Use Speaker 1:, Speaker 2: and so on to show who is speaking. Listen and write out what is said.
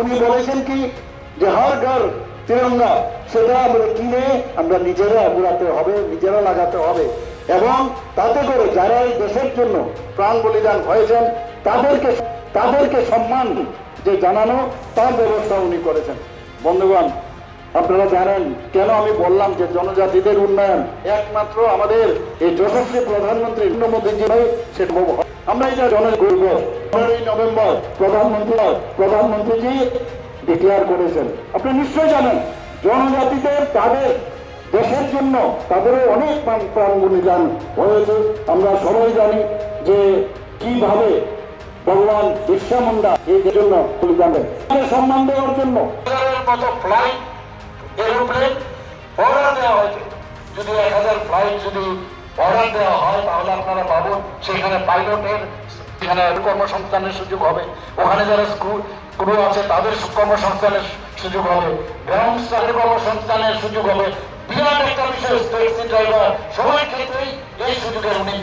Speaker 1: উনি বলেছেন কি, যে হর ঘর তিরঙ্গা, সেটা আমরা কিনে আমরা নিজেরা উড়াতে হবে, নিজেরা লাগাতে হবে এবং তাতে করে যারা এই দেশের জন্য প্রাণ বলিদান হয়েছেন, তাদেরকে তাদেরকে সম্মান যে জানানো, তার ব্যবস্থা উনি করেছেন বন্ধুগণ, আপনারা জানেন, কেন আমি বললাম যে জনজাতিদের উন্নয়ন একমাত্র আমাদের এই যশস্বী প্রধানমন্ত্রী নরেন্দ্র মোদীজি হয়। আমরা এটা জন করব পনেরোই নভেম্বর প্রধানমন্ত্রী, প্রধানমন্ত্রীজি ডিক্লেয়ার করেছেন। আপনি নিশ্চয়ই জানেন জনজাতিদের তাদের দেশের জন্য তাদেরও অনেক প্রাণ বলিদান হয়েছে। আমরা সবাই জানি যে কীভাবে ভগবান বিরসা মুন্ডা এই জন্য বলিদান দেন। সম্মান দেওয়ার জন্য
Speaker 2: মতো ফ্লাইট এরোপ্লেন যদি এক হাজার ফ্লাইট যদি অর্ডার দেওয়া হয়, তাহলে আপনারা পাবেন। সেখানে পাইলটের সেখানে কর্মসংস্থানের সুযোগ হবে। ওখানে যারা স্কুল ক্রু আছে, তাদের কর্মসংস্থানের সুযোগ হবে। গ্রাউন্ড স্টাফের কর্মসংস্থানের সুযোগ হবে। বিরাট একটা বিষয় ড্রাইভার সবাই ক্ষেত্রেই এই সুযোগের উনি